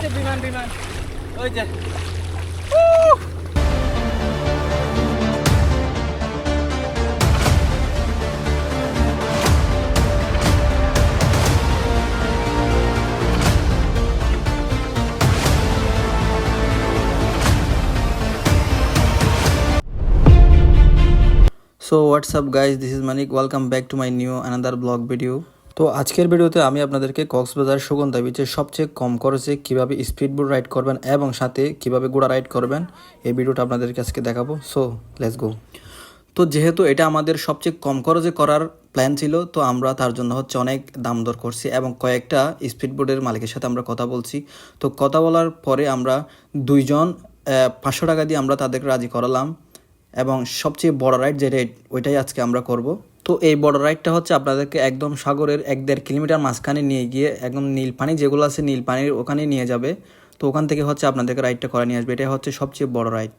বিমান চলে যাচ্ছে বিমান বিমান ওই যে so WhatsApp guys this is Manik welcome back to my new another blog video তো আজকের ভিডিওতে আমি আপনাদেরকে কক্সবাজার সুগন্ধা বিচে সবচেয়ে কম খরচে কীভাবে স্পিড বোট রাইড করবেন এবং সাথে কীভাবে ঘোড়া রাইড করবেন, এই ভিডিওটা আপনাদেরকে আজকে দেখাবো। সো লেটস গো তো যেহেতু এটা আমাদের সবচেয়ে কম খরচে করার প্ল্যান ছিল, তো আমরা তার জন্য হচ্ছে অনেক দাম দর করছি এবং কয়েকটা স্পিড বোর্ডের মালিকের সাথে আমরা কথা বলছি। তো কথা বলার পরে আমরা দুইজন পাঁচশো টাকা দিয়ে আমরা তাদেরকে রাজি করালাম এবং সবচেয়ে বড় রাইড যে রাইড ওইটাই আজকে আমরা করব। তো এই বড় রাইডটা হচ্ছে আপনাদেরকে একদম সাগরের এক দেড় কিলোমিটার মাঝখানে নিয়ে গিয়ে একদম নীল পানি, যেগুলো আছে নীল পানির ওখানে নিয়ে যাবে। তো ওখান থেকে হচ্ছে আপনাদেরকে রাইডটা করে নিয়ে আসবে। এটা হচ্ছে সবচেয়ে বড় রাইড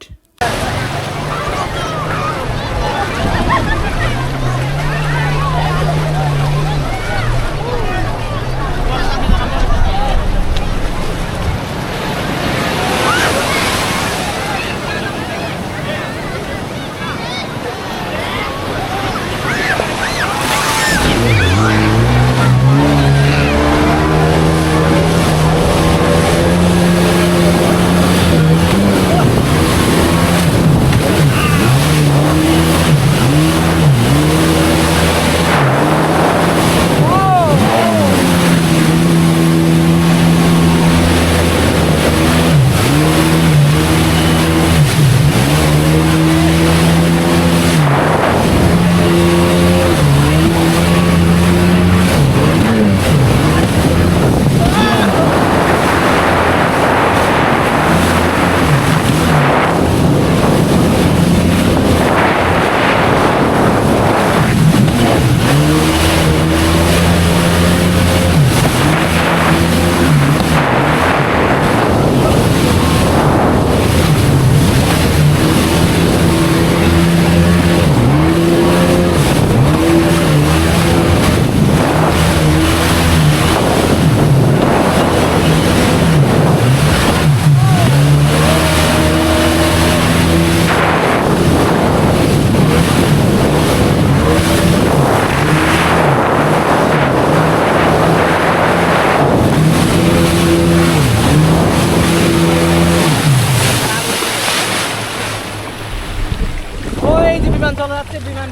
ওই যে বিমান চলে যাচ্ছে বিমান বিমান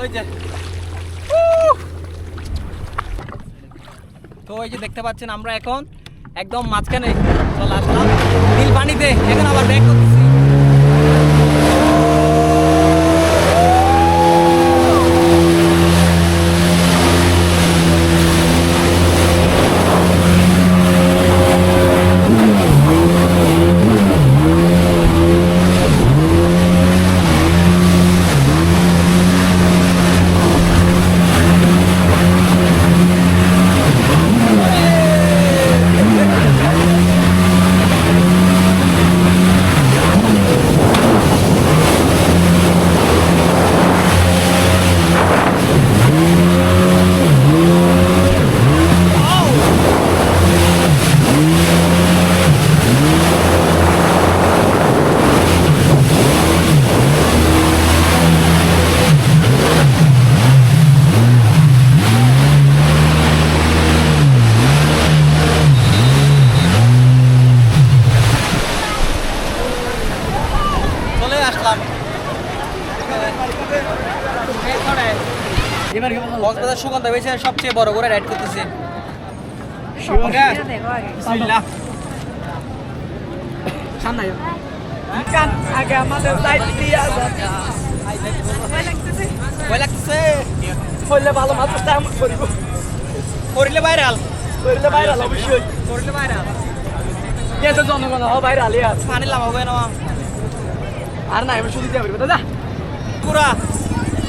ওই যে। তো ওই যে দেখতে পাচ্ছেন আমরা এখন একদম মাঝখানে চলে আসলাম নীল পানিতে এখন আবার ব্যাক করতেছি চলে আসলাম কক্সবাজার সুগন্ধা বেছে সবচেয়ে বড় করে রাইড করতেছি। আগে। আমাদের দিয়ে ভয় লাগতেছে? হইলে ভালো মাত্র টাইম করিব করিলে ভাইরাল করলে বাইরে অবশ্যই। করিলে ভাইরাল ইয়ে তো জনগণ হ আলি আর পানি লাভ হবে না। আর না আমি শুধু দিয়ে দাদা। গুড়া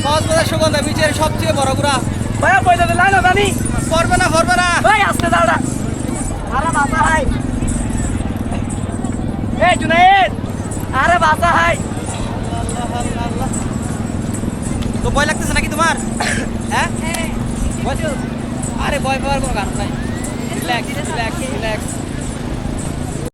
কক্সবাজার সুগন্ধা বিচের সবচেয়ে বড় গুড়া ভাইয়া পয়সা দিলাই না জানি। পড়বে না পড়বে না। ভাই আসতে দাওড়া আরে বাসা হাই। এই জুনাইদ। আরে বাসা হাই। তো ভয় লাগতেছে নাকি তোমার? হ্যাঁ? ভয় আরে ভয় পাওয়ার কোনো কারণ নাই। Relax relax relax